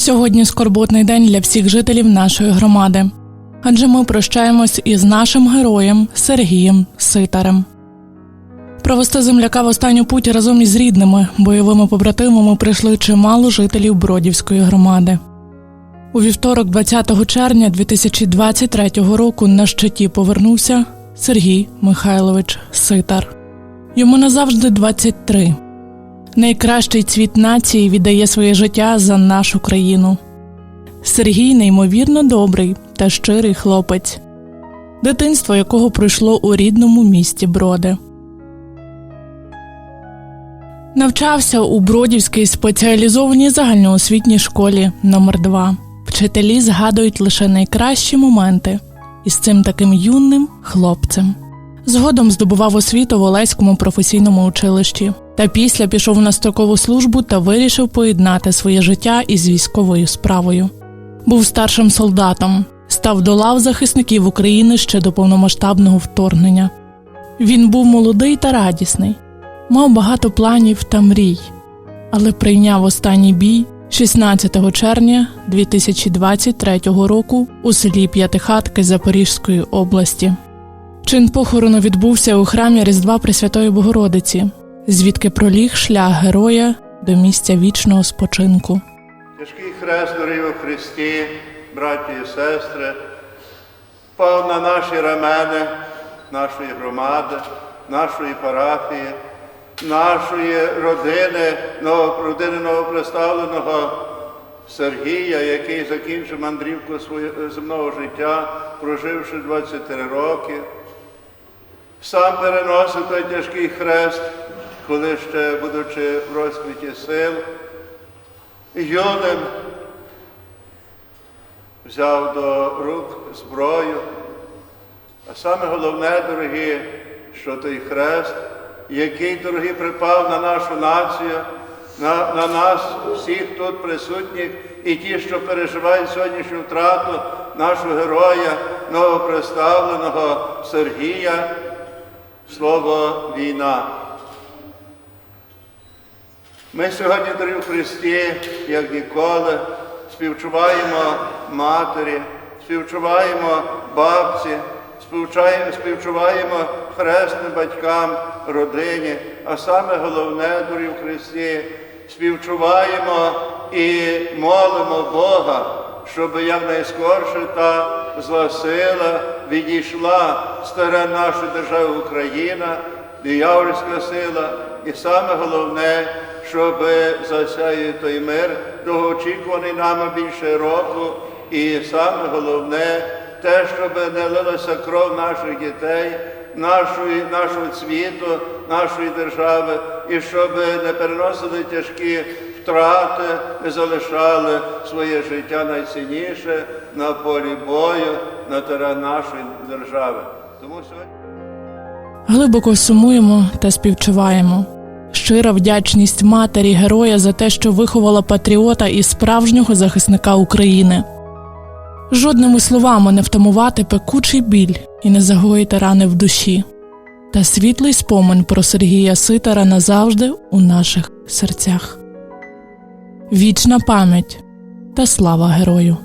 Сьогодні скорботний день для всіх жителів нашої громади, адже ми прощаємось із нашим героєм Сергієм Ситарем. Провести земляка в останню путь разом із рідними бойовими побратимами прийшли чимало жителів Бродівської громади. У вівторок, 20 червня 2023 року, на щиті повернувся Сергій Михайлович Ситар. Йому назавжди 23. Найкращий цвіт нації віддає своє життя за нашу країну. Сергій неймовірно добрий та щирий хлопець, дитинство якого пройшло у рідному місті Броди. Навчався у Бродівській спеціалізованій загальноосвітній школі номер 2 Вчителі згадують лише найкращі моменти із цим таким юним хлопцем. Згодом здобував освіту в Олеському професійному училищі, та після пішов на строкову службу та вирішив поєднати своє життя із військовою справою. Був старшим солдатом, став до лав захисників України ще до повномасштабного вторгнення. Він був молодий та радісний, мав багато планів та мрій, але прийняв останній бій 16 червня 2023 року у селі П'ятихатки Запорізької області. Чин похорону відбувся у храмі Різдва Пресвятої Богородиці, звідки проліг шлях героя до місця вічного спочинку. Тяжкий хрест, у Христі, браті і сестри, впав на наші рамени нашої громади, нашої парафії, нашої родини, родини новоприставленого Сергія, який закінчив мандрівку своєго земного життя, проживши 23 роки. Сам переносив той тяжкий хрест, коли ще, будучи в розквіті сил, юним взяв до рук зброю. А саме головне, дорогі, що той хрест, який, дорогі, припав на нашу націю, на, на нас, всіх тут присутніх, і ті, що переживають сьогоднішню втрату нашого героя, новоприставленого Сергія, слово війна. Ми сьогодні, дорогі в Христі, як ніколи, співчуваємо матері, співчуваємо бабці, співчуваємо, хресним батькам, родині, а саме головне, дорогі в Христі, співчуваємо і молимо Бога, щоб якнайскорше та зла сила відійшла стара наша держава Україна, диявольська сила, і саме головне, щоб засяяв той мир, довгоочікуваний нами більше року, і саме головне, те, щоб не лилася кров наших дітей, нашої, нашого світу, нашої держави, і щоб не переносили тяжкі втрати, не залишали своє життя найцінніше на полі бою, на терен нашої держави. Тому сьогодні. Глибоко сумуємо та співчуваємо. Щира вдячність матері героя за те, що виховала патріота і справжнього захисника України. Жодними словами не втамувати пекучий біль і не загоїти рани в душі. Та світлий спомин про Сергія Ситара назавжди у наших серцях. Вічна пам'ять та слава герою!